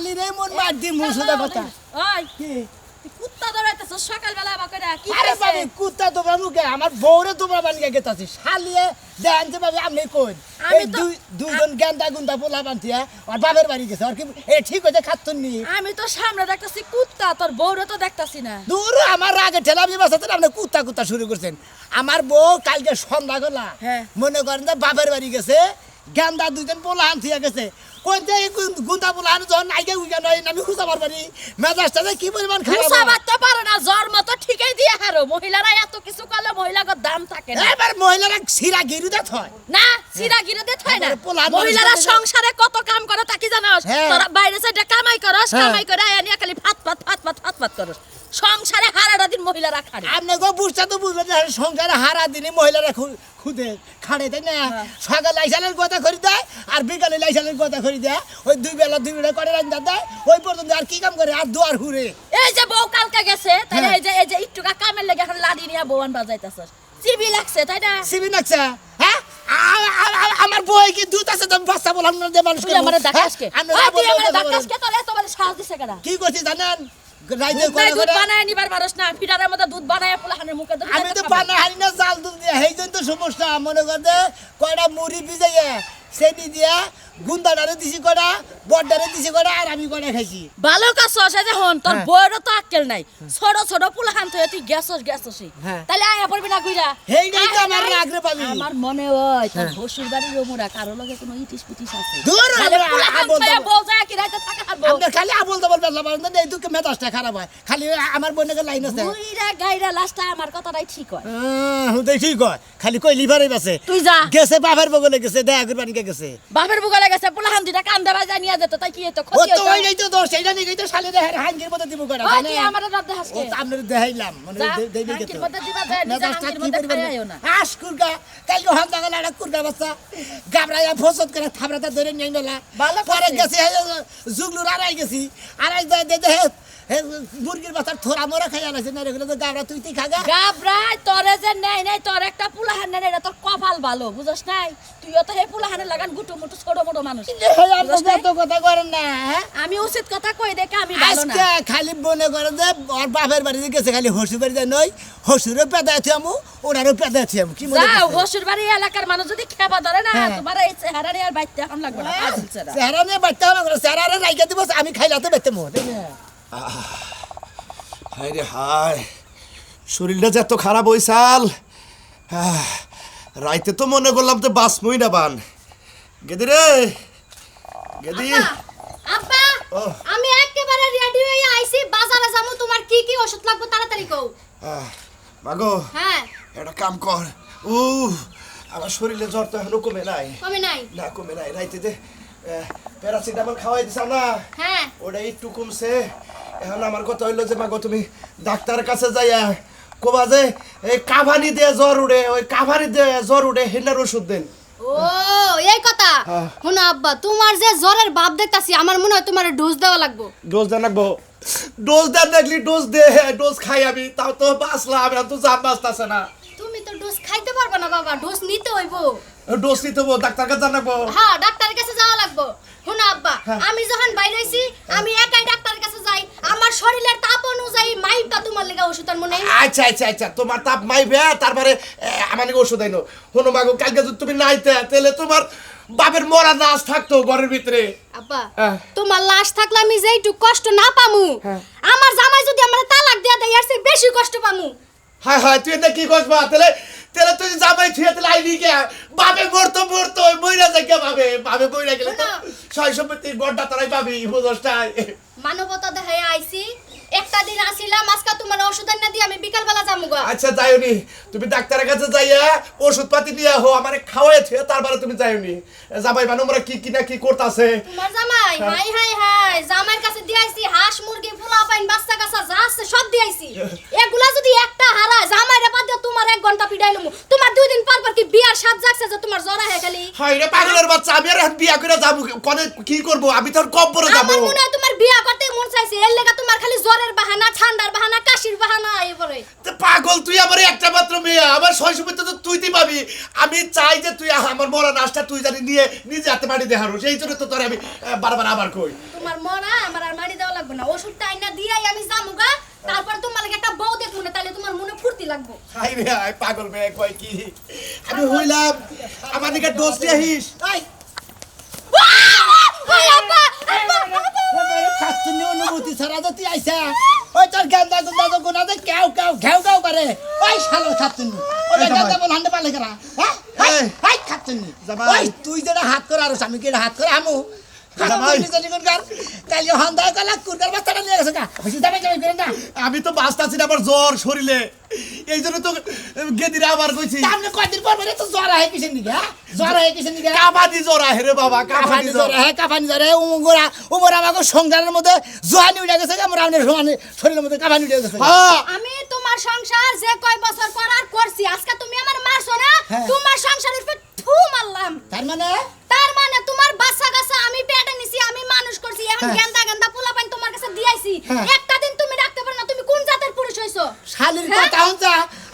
শালি রে মন মার দি মুসুদা কথা। ওই কি? কুত্তা দৌড়াইতেছ সকালবেলা আবার করে কি আরে? বাবি কুত্তা মুখে আমার বউরে তোমরা গেতাছি। শালিয়ে দেন যে বাবি আপনি কই? আমি গেন্দা গুন্দা পোলা বানতিয়া আর বাপের বাড়ি গেছে। আর কি এ ঠিক হয়েছে খাচ্ছন নি আমি তো সামনে দেখতেছি কুত্তা তোর বউরে তো দেখতাছি না। দূর আমার আগে ঠেলা আমি বাসাতে আপনি কুত্তা কুত্তা শুরু করছেন। আমার বউ কালকে সন্ধ্যা গলা হ্যাঁ। মনে করেন যে বাপের বাড়ি গেছে গেন্দা দুইজন পোলা আনছিয়া গেছে। এই গুন্দা বলে আমি জ্বর নাই উইগা নয় আমি খুঁজা পারব নি। মেজাজটা যে কি পরিমাণ খারাপ খুঁজা পারতে পারে না জ্বর মতো ঠিকই দিয়ে হারো। মহিলারা এত কিছু করলে মহিলাগর দাম থাকে না। এবার মহিলারা সিরা গিরুদা থয় না সিরা গিরে দে থাই না। মহিলারা সংসারে কত কাম করে তা কি জানোস? হ্যাঁ। তোরা বাইরে সাইডে কামাই করস হ্যাঁ। কামাই করে আয়া নিয়ে খালি ফাত ফাত ফাত ফাত ফাত ফাত করস। সংসারে হারাটা দিন মহিলারা খাড়ে। আপনি গো বুঝতে তো বুঝবেন যে সংসারে হারা দিনে মহিলারা খুদে খাড়ে তাই না? হ্যাঁ। সকালে লাইসালের কথা করে দেয় আর বিকালে লাইসালের কথা করে দেয়। ওই দুই বেলা দুই বেলা করে রান্না দেয়। ওই পর্যন্ত আর কি কাম করে? আর দুয়ার ঘুরে এই যে বউ কালকে গেছে তাই। এই যে এই যে একটু কামের লেগে এখন লাড়ি নিয়ে বউয়ান বাজাইতাছস। লাগছে তাই না? সিবি নাকছে হ্যাঁ? আমার বই কি দুধ আছে? তো বাচ্চা বললাম না যে মানুষ আমারে কে? আমি ওই তুই রাবণ আমারে। কে তোমার সাহস দিছে কেডা? কি করছি জানেন? দুধ বানায় নিবার পারস না। ফিডারের মধ্যে দুধ বানায় পোলাহানের মুখে আমি তো। পানা হারি না জাল দুধ সেই জন্য তো সমস্যা। মনে করতে কয়টা মুড়ি ভিজাইয়ে সেটি দিয়া গুন্দাডারে দিছি কয়টা দিছি কয়টা আর আমি কয়টা খাইছি। ভালো কাজ আছে যে হন তোর হ্যাঁ। বইয়েরও তো আক্কেল নাই। ছোট ছোট পোলাহান থেকে তুই গেছস হ্যাঁ। তাহলে আয়া পড়বি না কইরা? সেইটাই তো আমার রাগ রে পাবি। আমার মনে হয় তোর হ্যাঁ। শ্বশুর বাড়ির রমুরা কারও লগে কোনো ইটিস পিটিস আছে? দূর আমরা আবল। কি রাইতে থাকা আপনার খালি আবল বেলা মেজাজটা খারাপ হয়। খালি আমার বোনের লাইন আছে। বুইরা গাইরা লাস্টটা আমার কথাটাই ঠিক হয়। হুদাই ঠিক হয়। খালি কই লিভারই বাসে তুই যা। গেছে বাপের বগলে গেছে দেখা করবার নিকে গেছে। বাপের বুগালে গেছে পোলাহান কান্দা যেত তাই কি হতো ক্ষতি তো হতো ওইটাই তো দোষ সেইটা নিয়ে তো শালি দেহের হাঙ্গির মধ্যে দিব করা ওই আমার রাত দেখাস ও তো আপনার দেখাইলাম মানে মধ্যে দিবা যায়, মধ্যে? না। কুরগা, হন দাগালে একটা কুরগা বাচ্চা, গাবড়াইয়া ফসত করে থাবড়াটা ধরে নিয়ে নিলা। ভালো পরে গেছি, জুগলুর আড়াই গেছি। আড়াই যায় দে দে, মুরগির বাচ্চার থোড়া মোড়া খাইয়া লাইছে, না রে, তো গাবড়া তুই তুই খাগা। গাবরাই তোরে যে নেই নেই তোর একটা পুলাহান নেই এটা তোর কপাল ভালো বুঝছ নাই তুইও তো হে পুলাহানের লাগান গুটু মুটু ছোট মোটো মানুষ কথা করেন না? আমি উচিত কথা কই দেখে আমি ভালো না খালি মনে করে যে ওর বাপের বাড়িতে গেছে খালি হসুর বাড়ি যায় নই হসুরও পেদায় থিয়ামু ওনারও পেদায় থিয়ামু কি মনে হসুর বাড়ি এলাকার মানুষ যদি খেপা ধরে না হ্যাঁ। তোমার এই চেহারা নিয়ে আর বাইতে এখন লাগবে না চেহারা। নিয়ে না চেহারা রাইকে দিব আমি খাইলাতে বেতে মো হায় রে হায় শরীরটা যে এত খারাপ ওই সাল রাইতে তো মনে করলাম তো বাসমই না বান। গেদি রে গেদি। আব্বা ও। আমি একেবারে রেডি হয়ে আইছি বাজারে যাব তোমার কি কি ওষুধ লাগবে তাড়াতাড়ি কও। আহ, মাগো হ্যাঁ। একটা কাম কর। উ আমার শরীরে জ্বর তো এখনও কমে নাই। কমে নাই? না কমে নাই। রাইতে যে প্যারাসিটামল খাওয়াই দিছাও না হ্যাঁ। ওটা একটু কমছে। এখন আমার কথা হইল যে মাগো তুমি ডাক্তারের কাছে যাইয়া কোবা যে এই কাভানি দিয়ে জ্বর উড়ে ওই কাভানি দিয়ে জ্বর উড়ে হেনার ওষুধ দেন। ও এই কথা? হ্যাঁ। শোনো আব্বা তোমার যে জ্বরের ভাব দেখতাছি আমার মনে হয় তোমার ডোজ দেওয়া লাগবো। ডোজ দেওয়া লাগবো। ডোজ দেন দেখলি ডোজ দে ডোজ খাই আমি তাও তো বাঁচলাম এখন তো জান বাঁচতেছে না। তুমি তো ডোজ খাইতে পারবে না বাবা ডোজ নিতে হইব। ডোজ নিতে ডাক্তার কাছে জানাব। হ্যাঁ ডাক্তারের কাছে যাওয়া লাগবে। শোনো আব্বা হ্যাঁ। আমি যখন বাইরে হইছি আমি একাই ডাক্তারের কাছে যাই। আমার শরীরের তাপ অনুযায়ী তোমার লেগে ওষুধ আর মনে আচ্ছা আচ্ছা আচ্ছা তোমার তাপ মাইবে তারপরে আমার ওষুধ আইনো। হনো মাগো কালকে যদি তুমি নাইতে তাহলে তোমার বাপের মরা নাচ থাকতো ঘরের ভিতরে। আব্বা হ্যাঁ। তোমার লাশ থাকলে আমি যেইটুক কষ্ট না পামু হ্যাঁ। আমার জামাই যদি আমার তালাক দেয়া দেয় চেয়ে বেশি কষ্ট পামু। হায় হায় তুই এটা কি তাহলে তাহলে তুই জামাই ছুঁয়ে তাহলে আইবি কে? বাবে মরতো মরতো কে ভাবে বইরা গেলে তো ছয় সম্পত্তি গড্ডা তোরাই পাবি বুঝছটাই মানবতা দেখায় আইছি একটা দিন আসিলাম আজকে তোমার ওষুধ না দিয়ে আমি বিকাল বেলা যাব গা। আচ্ছা যাইওনি তুমি ডাক্তারের কাছে যাইয়া ওষুধ পাতি নিয়ে হো আমারে খাওয়াই ছুঁয়ে তারপরে তুমি যাইওনি জামাই মানুমরা কি কি না কি করতাছে? তোমার জামাই হাই হাই হাই জামাইয়ের কাছে দিয়াইছি হাঁস মুরগি পোলা পাইন বাচ্চা যা আছে সব দিয়াইছি। এগুলা যদি একটা হারায় জামাইরে বাদ দিয়ে তোমার এক ঘণ্টা পিটাই লমু তোমার দুই দিন পর পর কি বিয়ার সাত জাগছে যে তোমার জ্বর হাই রে পাগলের বাচ্চা আমি আর বিয়া করে যাব কনে কি করব? আমি তোর কব্বরে যাব আমার মনে হয় তোমার বিয়া করতে মন চাইছে এর লেগা তোমার খালি জ্বরের বাহানা ঠান্ডার বাহানা কাশির বাহানা এবারে তে পাগল তুই আমার একটা মাত্র মেয়ে আমার ছয় তো তুই তুই পাবি আমি চাই যে তুই আমার মরা নাচটা তুই জানি নিয়ে নিজে হাতে বাড়ি দেখারো সেই জন্য তো তোর আমি বারবার আবার কই। তোমার মরা আমার না। ওষুধটা আইনা দিয়াই আমি যামুগা তারপর তোমার লাগে একটা বউ দেখব না তাহলে তোমার মনে ফুর্তি লাগবো। হাই রে হাই পাগল মেয়ে কয় কি? আমি হইলাম আমার দিকে ডোজ দিয়ে খাচ্ছনি অনুভূতি ছাড়া তুই আইসা। ওই তোর গেন্দা গুন্দা তো গুনা দে কেউ কেউ ঘেউ ঘেউ করে। ওই শালো খাচ্ছনি ওই গেন্দা বল হান্ডে পালে করা হ্যাঁ? হাই খাচ্ছনি ওই তুই যেটা হাত করে আর আমি কি হাত করে আমু। আমি তো বাঁচতাছি না আমার জ্বর শরীরে। এই জন্য তো গেদিরা আবার কইছি। কয়দিন পর পরে তো জ্বর আহে কিসের দিকে হ্যাঁ? জ্বর আহে কিসের দিকে কাবাদি জ্বর আহে রে বাবা কাবাদি জ্বর আহে কাফানি জ্বর আহে। উমরা উমরা আমাকে সংসারের মধ্যে জোহানি উঠে গেছে আমরা আমাদের সমানে শরীরের মধ্যে কাফানি উঠে গেছে হ্যাঁ। আমি তোমার সংসার যে কয় বছর করার করছি আজকে তুমি আমার মারছো না হ্যাঁ। তোমার সংসারের উপর থু মারলাম। তার মানে তোমার বাচ্চা কাচ্চা আমি পেটে নিছি আমি হ্যাঁ। গেন্দা গেন্দা পোলা পানি তোমার কাছে দিয়াইছি। হ্যাঁ। একটা দিন তুমি রাখতে পারো না তুমি কোন জাতের পুরুষ হইছো? শালির হ্যাঁ? কথা হচ্ছে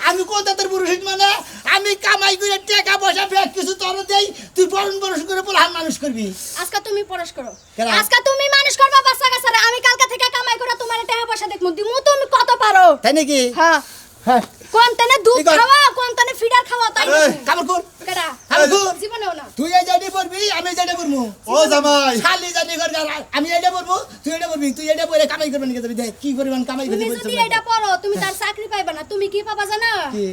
আমি কোন জাতের পুরুষ হইছি মানে? আমি কামাই করে টাকা পয়সা ব্যাগ কিছু তোর দেই তুই বরণ বরণ করে পোলাহান মানুষ করবি। আজকে তুমি পরশ করো। কেন? আজকে তুমি মানুষ করবা বাচ্চা কাচ্চারে আমি কালকে থেকে কামাই করে তোমার টাকা পয়সা দেখমু দিমু তুমি কত পারো? তাই নাকি? হ্যাঁ। কোন তানে দুধ খাওয়া কোন তানে ফিডার খাওয়া তাই এই, দেখমু। জীবনেও না। তুই এই জায়গায় পড়বি আমি এই জায়গায় পড়ব। ও জামাই। খালি জানি কর আমি এটা পড়ব তুই এটা পড়বি তুই এটা পড়ে কামাই করবেন নাকি দেখ কি পরিমাণ কামাই তুমি করতে যদি এটা পড়ো তুমি তার চাকরি পাইবা না তুমি কি পাবা জানো? কি?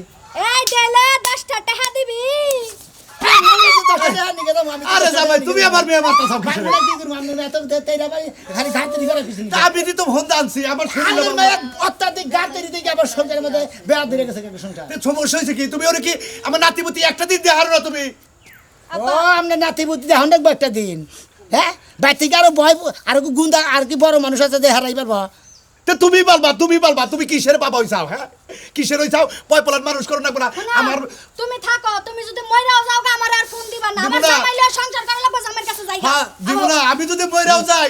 এই দেলে দশটা টাকা দিবি। আরে জামাই তুমি আমার মেয়ে আমি তো ফোন আনছি আমার অত্যাধিক গাছ তৈরি থেকে আবার সংসারের মধ্যে বেড়া ধরে গেছে সংসার? সমস্যা হয়েছে কি? তুমি ওরে কি আমার নাতিপুতি একটা দিন না তুমি? ও আমরা একটা দিন। হ্যাঁ? থেকে আরও ভয় আরও কি গুন্দা আর কি বড় মানুষ আছে যে হারাই পারব তে তুমি বলবা তুমি বলবা তুমি কিসের বাবা হইছাও হ্যাঁ? কিসের হইছাও? পয় পলার মানুষ করো না কোনা আমার তুমি থাকো তুমি যদি মইরাও যাও গা, আমার আর ফোন দিবা না। আমার। জামাইলে সংসার করা লাগবে আমার কাছে যাই হ্যাঁ দিব না আমি যদি মইরাও যাই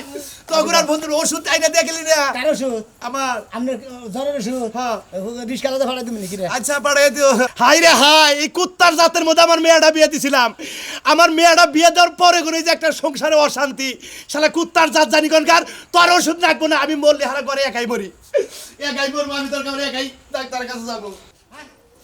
তখন আর বন্ধুর ওষুধ আইনা দেখলি না? কার ওষুধ? আমার। আপনার জ্বরের ওষুধ? হ্যাঁ। রিস্কালাতে ভাড়া দিবেন নাকি রে? আচ্ছা পাড়ে দিও। হাই রে হাই এই কুত্তার জাতের মধ্যে আমার মেয়েটা বিয়ে দিছিলাম। আমার মেয়েটা বিয়ে দেওয়ার পরে করে যে একটা সংসারে অশান্তি শালা কুত্তার জাত জানি কোনকার তোর ওষুধ রাখব না আমি মরলে হারা করে একাই মরি। একাই মরবো আমি তোর কাছে একাই ডাক্তারের কাছে যাব।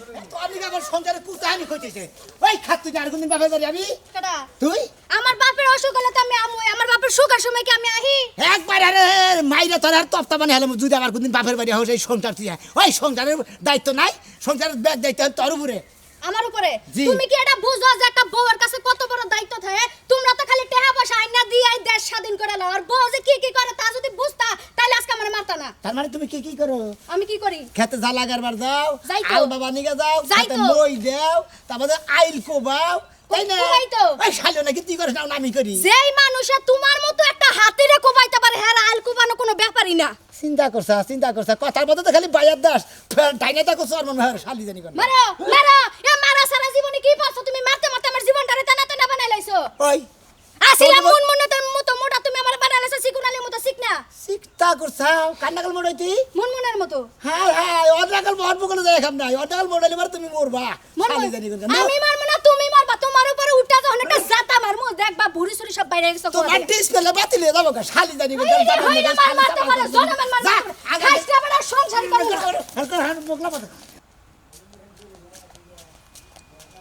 আমি আবার সংসারে কুতাহানি খুঁজেছে ওই খাত তুই আর কোনদিন বাপের বাড়ি আমি কেডা? তুই? আমার বাপের অসুখ হলে তো আমি আমার বাপের সুখের সময় কি আমি আহি? একবার আরে মাইরে তোর আর তপ্তা মানে হলে যদি আমার কোনদিন বাপের বাড়ি হোস এই সংসার তুই ওই সংসারের দায়িত্ব নাই সংসারের ব্যাগ দায়িত্ব তোর উপরে। আমার উপরে। তুমি কি এটা বুঝো যে একটা বউয়ের কাছে কত বড় দায়িত্ব থাকে? তোমরা তো খালি টেহা পয়সা আইনা দিয়ে আই দেশ স্বাধীন করে নাও। আর বউ যে কি কি করে তা যদি বুঝতা তাহলে আজকে আমার মারতা না। তার মানে তুমি কি কি করো? আমি কি করি? খেতে জ্বালা গারবার যাও। আল বাবা নিগা যাও যাই খেতে তো। মই দাও তারপরে আইল কোবাও তাই না কোবাই তো। ওই শালো নাকি তুই করিস না আমি করি। যেই মানুষে তোমার মতো একটা হাতিরে কোবাইতে পারে হ্যাঁ আইল কোবানো কোনো ব্যাপারই না। চিন্তা করছা চিন্তা করছা কথার মধ্যে তো খালি বাইয়ার দাস। ডাইনে তা করছ আর মনে হয় শালি জানি কোন মারো মারো এ মারা সারা জীবনে কি পারছ? তুমি মারতে মারতে আমার জীবনটারে টানা টানা বানাই লাইছো। ওই আসিলা মুন মুন তো মতো মোটা তুমি আমার বানাই লাইছো সিকুনালির মতো করছা কান্নাকাল মুন মুনের মতো। হ্যাঁ হ্যাঁ নাই। মোড়াইলে তুমি মরবা শালি জানি কোন আমি মারবো না তুমি মারবা তোমার একটা জাতা মারমু দেখবা ভুড়ি সুরি সব বাইরে গেছে তো মাটিস পেলে বাতিলে যাব কা শালি জানি কোন হইরা মার মারতে পারে জনমান মার খাইছটা বড় সংসার করো না। হালকা হান বকলা পাতা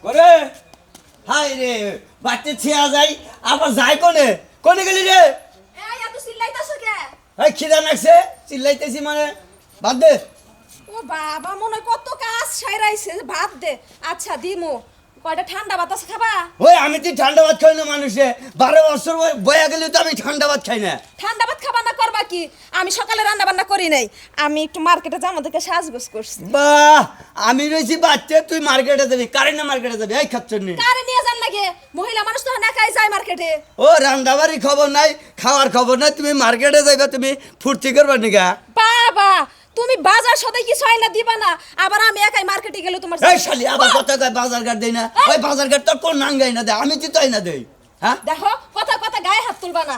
করে হাই রে বাড়তে ছিয়া যাই আবার যাই কোনে? কোনে গেলি রে? এই এত চিল্লাইতাছো কে? এই খিদা লাগছে চিল্লাইতেছি মানে। বাদ দে। ও বাবা মনে কত কাজ সাইরাইছে ভাত দে। আচ্ছা দিমু। কয়টা ঠান্ডা বাতাস খাবা? ওই আমি তুই ঠান্ডা ভাত খাই না মানুষে। বারো বছর বয়া গেলে তো আমি ঠান্ডা ভাত খাই না। ঠান্ডা ভাত খাবা না করবা কি? আমি সকালে রান্না বান্না করি নাই। আমি একটু মার্কেটে যাব থেকে সাজগোজ করছি। বাহ! আমি রয়েছি বাচ্চা তুই মার্কেটে যাবি। কারে না মার্কেটে যাবি? এই খাচ্ছর নি। কারে নিয়ে যান লাগে মহিলা মানুষ তো না খাই যায় মার্কেটে। ও রান্দাবাড়ি খবর নাই খাওয়ার খবর নাই। তুমি মার্কেটে যাইবা তুমি ফুর্তি করবা নিগা বাবা তুমি বাজার সদাই কিছু আইনা দিবা না আবার আমি একাই মার্কেটে গেলে তোমার এই শালি আবার কথা কয় বাজার ঘাট দেই না? ওই বাজার ঘাট তোর কোন নাঙ্গাই না দে আমি তুই তাই না দেই হ্যাঁ? দেখো কথা কথা গায়ে হাত তুলবা না।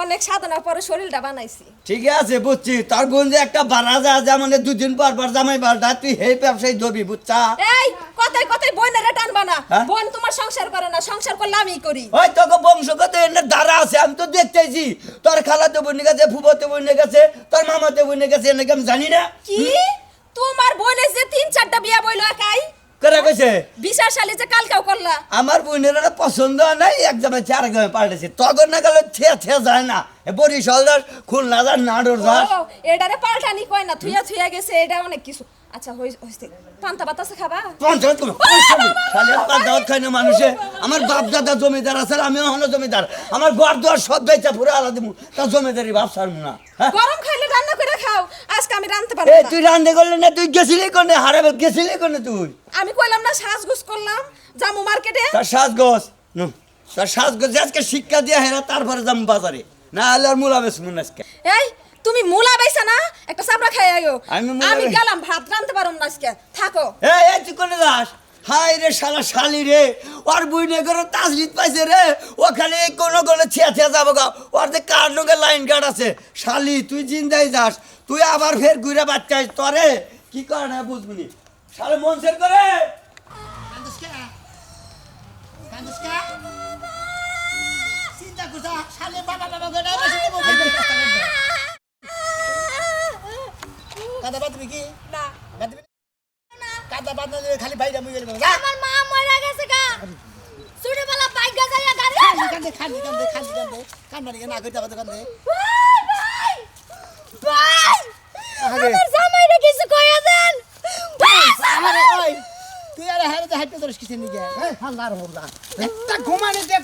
অনেক সাধনা পরে শরীরটা বানাইছি। ঠিক আছে বুঝছি। তার গুণ যে একটা বারাজা যা যেমন দুদিন পর পর জামাই বারটা তুই হে ব্যবসায়ী ধরবি বুঝছা? এই! কথাই বোনেরা টানবা না। হ্যাঁ? বোন তোমার সংসার করে না সংসার করলে আমি করি। ওই তোকে বংশগত এনে দ্বারা আছে আমি তো দেখতেছি। তোর খালাতে বনে গেছে ফুবতে বনে গেছে তোর মামাতে এনেকে আমি জানি না? কি? তোমার বোনের যে তিন চারটা বিয়া বইলো একাই? করে গেছে বিশাল শালি যে কালকেও করলা। আমার বোনের পছন্দ নাই এক জামাই চার জামাই পাল্টেছে। তখন না গেলে থিয়া থিয়া যায় না। এ বরিশাল যাস খুলনা যাস নাটোর যাস। ও, এটারে পাল্টানি কয় না থুইয়া থুইয়া গেছে এটা অনেক কিছু। আচ্ছা হই হইছে পান্তা বাতাসা খাবা? পয়সা নেই। খালি একটা দাওয়াত খায় না মানুষে। আমার বাপ দাদা জমিদার আছে আমিও হলো জমিদার। আমার ঘর দুয়ার সব বেচা পুরো আলাদা দিমু। তা জমিদারি ভাব ছাড়বো না হ্যাঁ? গরম খাইলে রান্না করে খাও। আজকে আমি রাঁধতে পারব এই তুই রান্ধে করলে না তুই গেছিলি কোনে? হারাবে গেছিলি কোনে তুই? আমি কইলাম না সাজগুজ করলাম। জামু মার্কেটে। তার সাজগোজ নো। তার সাজগোজ আজকে শিক্ষা দিয়ে হেরা তারপরে যাম বাজারে। না হলে আর মূলা বেশ মনে আজকে। এই তুমি মুলা বাইছা না? একটা চাপড়া খাই আইও। আমি মুলা আমি গেলাম ভাত রাঁধতে পারব না আজকে। থাকো। এই এই তুই কোনে যাস? হাই রে শালা শালি রে। ওর বুইনে করে তাজরিত পাইছে রে। ও খালি এই কোনো কোনো ছিয়া ছিয়া যাব গা। ওর যে কার নগে লাইন গার্ড আছে? শালি তুই জিন্দাই যাস। তুই আবার ফের ঘুরে বাচ্চাইস তরে। কি কর না বুঝবি শালে মন সের করে চিন্তা করছা শালে বাবা বাবা করে বসে দেবো খাইতে চেষ্টা করবে কাদা বাদ দিবি কি না বাদ দিবি না? কাদা বাদ না দিলে খালি বাইরে মুই গেলে যা আমার মা মরে গেছে গা ছোটবেলা বাইক গাছাইয়া গাড়ি খালি কান্দে খালি কান্দে খালি কান্দে কান্দারি না ভাই ভাই ভাই আরে। আমার জামাইরে কিছু কইয়া দেন। তুই আরে হারে হাইতে ধরিস কিসের নিগে? হ্যাঁ হাল্লার হোল্লা। ঘুমানে দিয়ে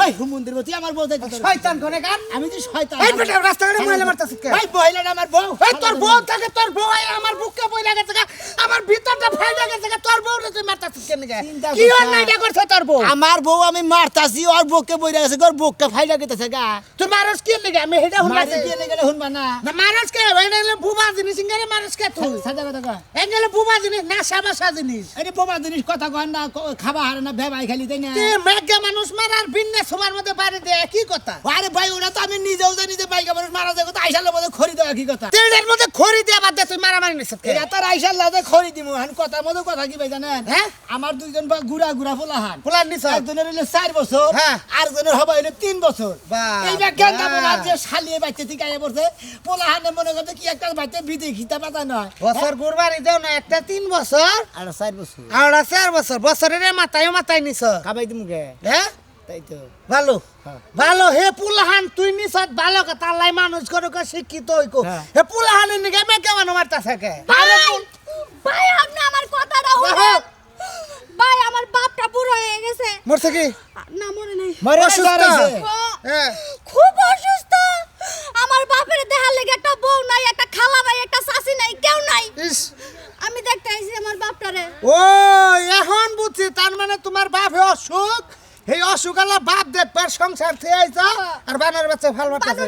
ওই আমার বউ যাইতে ধরিস। শয়তান কোনে গান আমি তো শয়তান। এই বেটা রাস্তাঘাটে মহিলা মারতাছিস কে? ভাই বহিলাটা আমার বউ। এই তোর বউ থাকে তোর বউ এই আমার বুককে বই লাগেছে গা। আমার ভিতরটা ফাই লাগেছে গা। তোর বউ রে তুই মারতাছিস কেন গা? চিন্তা কি করছ না। অন্যায়টা করছে তোর বউ? আমার বউ আমি মারতাছি ওর বউকে বইরা গেছে ওর বউকে ফাইলা গেতেছে গা। তুই মারস কি লাগে? আমি হেডা শুনবা না? না। মারস কে? বুবা জিনিস ইঙ্গারে মারস কে তুই? সাদা কথা কয়। এই বুবা জিনিস না সাবাসা জিনিস। আরে বোমা জিনিস কথা কয় না খাবা হারে না ভেবাই খালি তুই মেঘে মানুষ মারার বিন্নে সবার মধ্যে বাড়ি দে কি কথা? আরে ভাই ওরা তো আমি নিজেও জানি যে বাইকে মানুষ মারা যায় কথা আইসালের মধ্যে খড়ি দেওয়া কি কথা? তিনের মধ্যে খড়ি দিয়ে বাদ তুই মারামারি নিছিস এটা তার আইসার লাদে খড়ি দিমু। হান কথার মধ্যে কথা কি ভাই জানেন? হ্যাঁ? আমার দুইজন বা গুড়া গুড়া ফোলা হান ফুলার নিছ একজনের হইল চার বছর হ্যাঁ। আর জনের হবে হইল তিন বছর। এই ব্যাখ্যা বাহ। যে শালিয়ে বাইতে থেকে আইয়া পড়ছে। পোলা হানে মনে করছে কি একটা বাইতে বিদে খিতা পাতা নয়। বছর দেও না একটা তিন বছর। আর চার বছর। আর চার বছর। বছরের মাথায় মাথায় নিছ। খাবাই দিম গে হ্যাঁ? তাই তো ভালো। হ্যাঁ। ভালো। হে পুলাহান তুই নিছত ভালো কথা আল্লাহ মানুষ করো শিক্ষিত হইকো। হ্যাঁ। হে পুলাহানের নিকে মে কেমন মারতাছে কে ভাই! ভাই আপনি আমার কথাটা শুনেন। ভাই আমার বাপটা বুড়ো হয়ে গেছে। মরছে কি? না মরে নাই। মরে অসুস্থ। হ্যাঁ। খুব অসুস্থ। আমার বাপের দেখার লেগে একটা বউ নাই একটা খালা নাই একটা শাশি নাই কেউ নাই। ইস। আমি দেখতে আইছি আমার বাপটারে। ও এখন বুঝছি তার মানে তোমার বাপ অসুখ? এই অসুখ আল্লাহ বাপ দেখবার সংসার থেকে আইছা আর বানর বাচ্চা ফাল মারতাছে।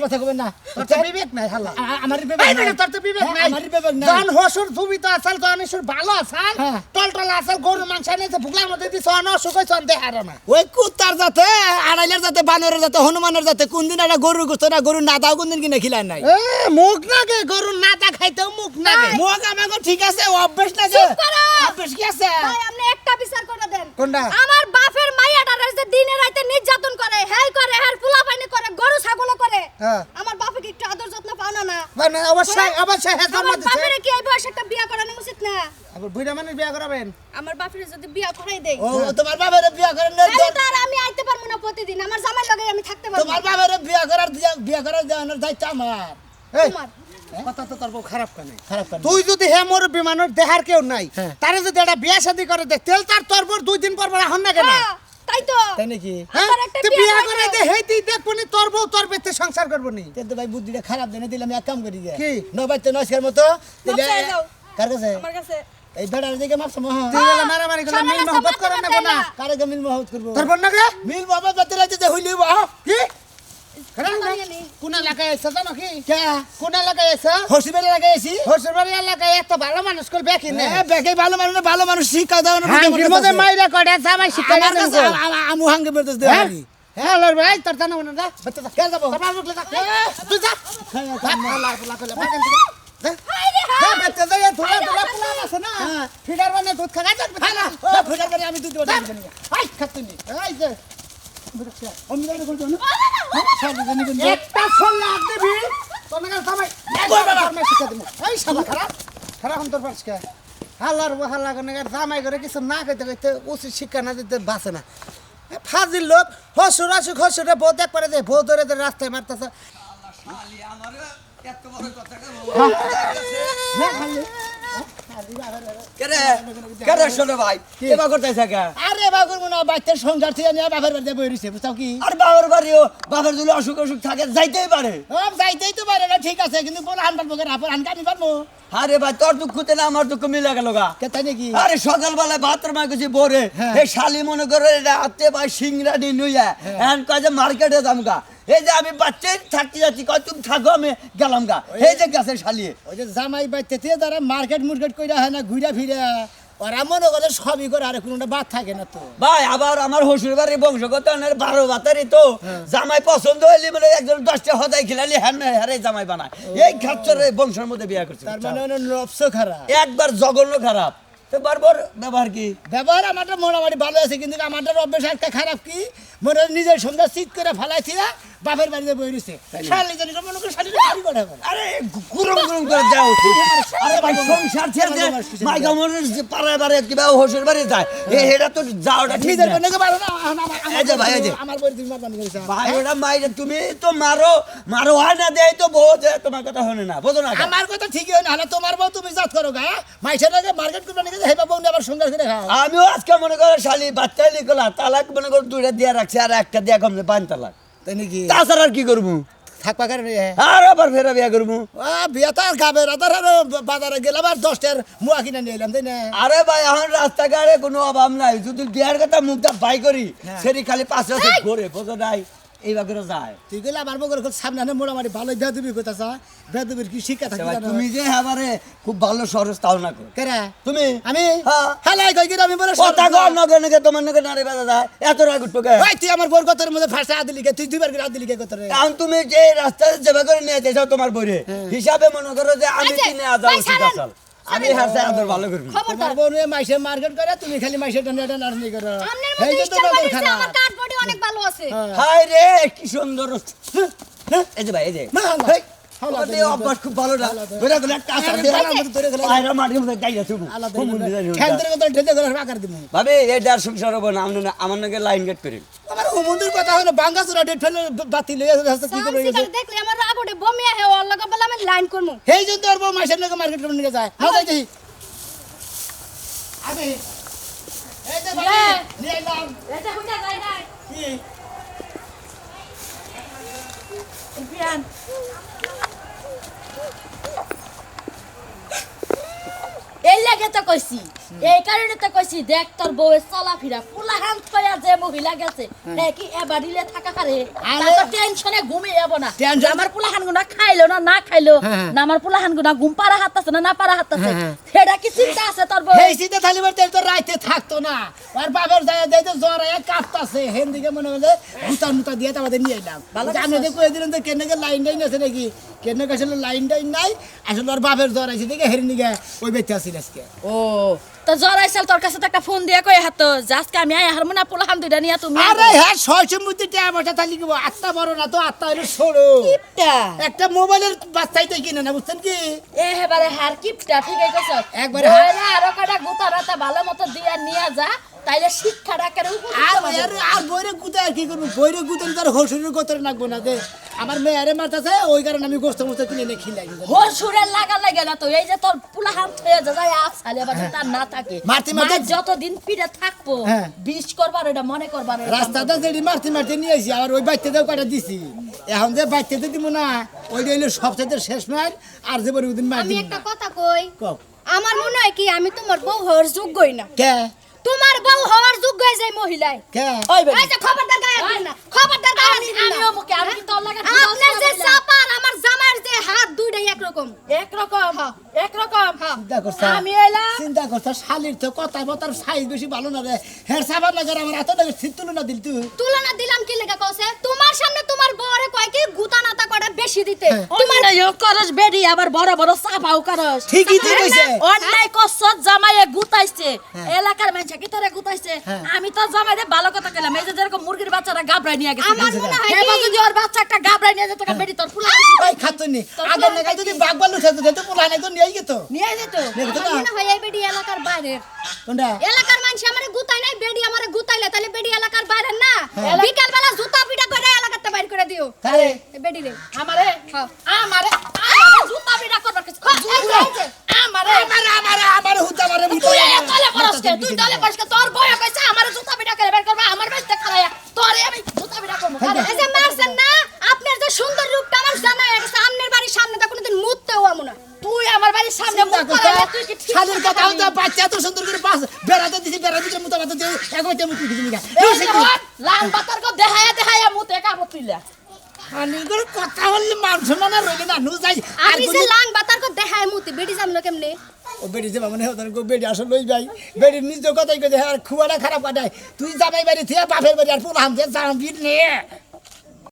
বাচ্চা কবেন না। তোর তো বিবেক নাই হাল্লা আ- আমার বিবেক নাই। তোর তো বিবেক হ্যাঁ, নাই। আমার বিবেক নাই। জন হসুর তো আসাল তো আনিসুর ভালো আসাল হ্যাঁ। টল টল আসাল গরু মাংস এনেছে ভুগলার মধ্যে দিছ অন অসুখ হইছ না ওই কুত্তার যাতে আড়াইলের যাতে বানরের যাতে হনুমানের যাতে কোন দিন একটা গরুর গোস্ত না গরুর না দাও কোন দিন কিনে খিলাই নাই। এ মুখ নাগে গরু নাতা খাইতেও মুখ নাগে মুখ আমাকে ঠিক আছে অভ্যেস না যে চুপ অভ্যেস কি আছে? ভাই আপনি একটা বিচার করে দেন। কোনটা? আমার বাপের মাইয়াটারে যে দিনে রাতে নির্যাতন করে হেই করে হের পোলা পাইনি করে গরু ছাগল করে হ্যাঁ। আমার বাপে কি একটু আদর যত্ন পাও না না। মানে অবশ্যই অবশ্যই হ্যাঁ জন্ম আমার বাপের কি এই বয়সে একটা বিয়া করানো উচিত না? আবার বুড়া মানুষ বিয়া করাবেন? আমার বাপের যদি বিয়া করাই দেই। ও তোমার বাবার বিয়া করার না তাহলে তো আর আমি আইতে পারব না প্রতিদিন আমার জামাই লগে আমি থাকতে পারব তোমার না। বাবার বিয়া করার বিয়া করার দায়িত্ব আমার। তোমার কথা তো তোর খারাপ কেন খারাপ কেন? তুই যদি হে মোর বিমানের দেহার কেউ নাই হ্যাঁ। তারে যদি একটা বিয়া শাদি করে দে তেল তার তোর পর দুই দিন পর পর এখন না কেন? হ্যাঁ, তাই তো। তাই নাকি? হ্যাঁ? তুই বিয়া বিয়া করে করে দে হেই তুই দেখব তোর বউ তোর বেতে সংসার করব নি। তো ভাই বুদ্ধিটা খারাপ দেনে দিলাম এক কাম করি কি? নবাই তো নস্কার মতো। কার কাছে? আমার কাছে। এই বেড়ার দিকে মাপসা মহ। বলে মারামারি করলে মিল মহব্বত করে না না। কারে মিল মহব্বত করব? তোর বোন নাকি মিল মহব্বত হইলি কি? জানি নি। কোন এলাকায় এসে জানো কি কে কোন এলাকায় এসে হসি বেড়ে লাগাইছি হসুরবাড়ি এলাকায় এত ভালো মানুষ করবে কি না বেকে ভালো মানুষ ভালো মানুষ শিক্ষা দাও না হাঙ্গির মধ্যে মাইরা কয়টা জামাই শিক্ষা আমার কাছে আমু হাঙ্গে বেরতেছ দে হ্যাঁ? হ্যাঁ লড় ভাই তোর জানা না যা কে যাব বাবা মুখলে যা তুই যা বাগান থেকে মানে করে আমি দুধ দিব খাতুনি একটা দিবি নাগাল থামাই ফরমাই শিখা দিমু এই শালা খারাপ খারাপ অন্তর পারছকে হালার হাল্লা করে জামাই করে কিছু না কইতে কইতে উচিত শিক্ষা না দিতে বাসে না ফাজিল লোক হসুর আসুক হসুরে বউ দেখ পারে যে বউ ধরে রাস্তায় মারতেছে কেরে? কেরে শোনো ভাই? এবার করতেছে কে আরে বাগুর মনে হয় বাচ্চার সংসার থেকে নিয়ে বাপের বাড়িতে বই রয়েছে বুঝতাও কি? আর বাবার বাড়িও বাবার যদি অসুখ অসুখ থাকে যাইতেই পারে। ও যাইতেই তো পারে না ঠিক আছে কিন্তু বলে আন পারব কেন আপন আনকে আমি পারব? আরে ভাই তোর দুঃখতে না আমার দুঃখ মিলে গেল গা। কে তাই নাকি? আরে সকালবেলা ভাতের মা কিছু বরে এই শালি মনে করে রাতে ভাই সিংড়া নিয়ে নুইয়া এখন কয় যে মার্কেটে যাম গা। এই যে আমি বাচ্চাই থাকতে যাচ্ছি কয় তুমি থাকো আমি গেলাম গা। এই যে গেছে শালিয়ে ওই যে জামাই বাচ্চা থেকে তারা মার্কেট মুর্কেট কইরা হয় না ঘুরা ফিরা ওরা মনে করে সবই করে আর কোনোটা বাদ থাকে না তো। ভাই আবার আমার হসুর বাড়ির বংশগত বারো বাতারি তো। জামাই পছন্দ হইলি মানে একজন দশটা হদাই খেলালি হ্যান হ্যারে জামাই বানায়। এই খাচ্ছর বংশের মধ্যে বিয়ে করছে তার মানে নবস খারাপ। একবার জঘন্য খারাপ। বারবার ব্যবহার কি? ব্যবহার আমারটা মোটামুটি ভালো আছে কিন্তু আমারটার অভ্যাস একটা খারাপ কি? মনে হয় নিজের সন্ধ্যা শীত করে ফালাইছি বাপের বাড়িতে বই রয়েছে শালি জানি তো মনে করে শালিটা বাড়ি করে আরে গুরুম গুরুম করে যাও। আরে ভাই সংসার ছেড়ে মাই গামনের পাড়ায় বাড়ি কিবা হসুর বাড়ি যায় এ হেটা তো যাওটা ঠিক না। পারো না? এই যে ভাই, এই যে। আমার বই তুমি মারবানি করেছে। ভাই ওটা মাইরে তুমি তো মারো মারো হয় না দেয় তো বহু যে তোমার কথা শোনে না বোঝো না আমার কথা ঠিকই হয় না তোমার বউ তুমি জাত করো গা মাইসের আগে মার্কেট করবে হেবা বউ আবার সংসার করে খাও আমিও আজকে মনে করো শালি বাচ্চা লিখলা তালাক মনে করো দুইটা দিয়া রাখছে আর একটা দিয়া কমছে পাঁচ তালাক। তাই নাকি? তাছাড়া আর কি করব? থাকবা কারণে আর আবার ফেরা বিয়া করব। বিয়া তো আর গাবে রাতার বাজারে গেলাম আর দশটার মুয়া কিনে নিয়ে এলাম তাই না? আরে ভাই এখন রাস্তাঘাটে কোনো অভাব নাই যদি বিয়ার কথা মুখটা বাই করি সেটি খালি বছর ঘুরে বোঝো নাই। করে যায়। তুই গেলে আমার বগর খুব সামনে আনে মোটামুটি ভালো বেদবি কথা চা বেদবির কি শিক্ষা থাকে তুমি যে এবারে খুব ভালো সরস তাও না কর। কেরা তুমি? আমি? হ্যাঁ। হালাই কই কিনা আমি বলে কথা কর নগে নগে তোমার নগে নারী বাজা যায়। এত রাগ উঠবে ভাই তুই আমার বোর কথার মধ্যে ফাঁসা আদিলি কে? তুই দুইবার করে আদিলি কে কথা রে কারণ তুমি যে রাস্তায় যেভাবে করে নিয়ে যাও তোমার বইরে হিসাবে মনে করো যে আমি এই কিনে আদা ছাড়েন। আসল। আমি হাসে আদর ভালো করবি তোমার খবরদার বোন মাইসে মার্কেট করে তুমি খালি মাইসে টানে টানে নাড়নি করো। এই মধ্যে যে তো নজর আমার কাট বডি অনেক ভালো আছে। হাই রে কি সুন্দর। এই যে ভাই এই যে। এই অভ্যাস খুব ভালো না। ধরে গেলে একটা ধরে গেলে। মাটির মধ্যে গাইয়া ধরে কথা ঢেলে আকার ভাবি এটা আর সংসার হব না আমরা আমার নাকি লাইন গেট করি। আমার হুমুন্দির কথা হলো বাঙ্গা চুরা ডেট বাতি কি করবে দেখলে আমার রাগ বমি আহে ওর লাগা বলে আমি লাইন এই জন্য তোর বউ মাইসের লোকে মার্কেট করে নিয়ে যায়। না যাই দেখি। এই যে ভাই। নিয়ে এলাম। এটা বুঝা যায় না কি? বিয়ান এই লাগে তো কইছি। এই কারণে তো কইছি দেখ তোর বউয়ের চলাফেরা ফুলাহান থয়া যে মহিলা গেছে এ কি এ বাড়িলে থাকা পারে? টেনশনে ঘুমে যাব না। আমার পুলাহান গুনা খাইলো না না খাইলো হ্যাঁ। না আমার পুলাহান গুনা ঘুম পারা হাততাছে না না পারা হাততাছে সেটা কি চিন্তা আছে তোর বউ এই শীতে থালি মারতে তো রাইতে থাকতো না। আর বাবার যায় দেয় তো জ্বর আয়া কাঁপতাছে। হেন দিকে মনে হলে গুতা মুতা দিয়ে তারপরে নিয়ে এলাম। আমি দেখো এদিন তো কেন লাইন টাইন আছে নাকি? কেন আসলে লাইন টাইন নাই? আসলে ওর বাপের জ্বর আছে দেখে হেরি নিগে ওই বেঁচে আসিল আজকে। ও তো জ্বর আইসাল তোর কাছে একটা ফোন দিয়ে কই হাত আজকে আমি আই হারমোনা পুলাহান দুইটা নিয়ে তুমি আরে হ্যাঁ ছয় সম্মতি টাকা পয়সা থালি কি আত্মা বড় না তো আত্মা হলো ষোলো কিপটা? একটা মোবাইলের বাচ্চাই তো কিনে না বুঝছেন কি? এ হেবারে হার কিপটা ঠিক আছে একবারে বইরা আরও কটা গুতা রাতা ভালো মতো দিয়া নিয়া যা তাইলে শিক্ষাটা কেন আর আর আর বইরে গুতে আর কি করব? বইরে গুতে তার হসুরের গোতরে নাকবো না যে আমার মেয়ারে মারতেছে ওই কারণে আমি গোস্ত মোস্ত কিনে খিলাই লাগা লাগে না তো এই যে তোর পুলা হাত হয়ে। যায় তার না থাকে। মারতে মারতে- যতদিন ফিরে থাকব হ্যাঁ। বিষ করবার এটা মনে করবার রাস্তাতে যেটি মারতে মারতে নিয়ে আসি আর ওই বাচ্চাতেও কাটা দিছি? এখন যে বাচ্চাতে দিব না ওইটা হইল সবচেয়ে শেষ মার আর যে ওদিন মার আমি একটা কথা কই। আমার মনে হয় কি আমি তোমার বউ হওয়ার যোগ্যই না। কে? তোমার বউ হওয়ার যোগ্য যে মহিলায়। কে? ওই বেবি এই যে খবরদার গায়ে দিন না। খবরদার গায়ে আমি দিন না। আমিও মুখে আমি কি তোর লাগা আপনার যে চাপার আমার জামার যে হাত দুইটাই একরকম। একরকম একরকম। হ্যাঁ। চিন্তা করছ? আমি এলাম। চিন্তা করছ? শালির তো কথা বতার সাইজ বেশি ভালো না রে। হের সাবার লাগে আমার এত লাগে তুলনা দিল তুই। তুলনা দিলাম কি লেগে কসে? তোমার সামনে তোমার বউরে কয় কি গুতা নাতা করে বেশি দিতে। অন্যায় করস বেডি আবার বড় বড় চাপাও করস। ঠিকই তো কইছে। অন্যায় করছত জামাইয়ে গুতাইছে। এলাকার মানুষ কি তোরে গুতাইছে? আমি তো জামাইরে ভালো কথা কইলাম এই যে যেরকম মুরগির বাচ্চারা গাবড়াই নিয়ে গেছে আমার মনে হয় এবার যদি ওর বাচ্চা একটা গাবড়াই নিয়ে যেত বেডি তোর ফুলা ওই খাতুনি আগে লাগাই যদি বাঘ বালু খেতে যেত পোলা নাই তো নিয়ে যেত। নিয়ে যেত। মনে হয় এই বেডি এলাকার বাইরের। কোনটা? এলাকার মানুষ আমারে গুতাই নাই বেডি আমারে গুতাইলে তাহলে বেডি এলাকার বাইরের না? হ্যাঁ। বিকাল বেলা জুতা পিটা করে এলাকাতে বাইর করে দিও। তারে বেডি রে আমারে? হ্যাঁ। আমারে? আমারে জুতা বিড়া করবার কিছু। পড়সকে তুই তলে পড়সকে তোর বয় কইছে আমারে জুতা বিড়া করে বের করবা আমার বাইতে খারায়া তোরে আমি জুতা বিড়া করব এই যে মারছেন না আপনার যে সুন্দর রূপটা আমার জানা হয়ে গেছে আপনার বাড়ির সামনে তো কোনোদিন মুততেও আমু না তুই আমার বাড়ির সামনে মুখ করে তুই কি ঠিক শালির কথা হতো বাচ্চা এত সুন্দর করে পাস বেড়াতে দিছি বেড়া দিছে মুতা বাতা দিয়ে একবারে মুখ দিছি মিগা এই যে ওর লাল পাতার কো দেখায়া দেখায়া মুতে কাবো তুইলা শালির করে কথা বললে মান সম্মান আর রইলে না নু যাই আর আমি যে লাং বাতার কো দেখায় মুতি বেডি জামলো কেমনে ও গো বেড়ি আসলে খুয়াটা খারাপ কাটায় তুই জামাই বাড়ি থেকে বাপের বাড়ি আর পুরো হাম দিয়ে জাম বিট নে।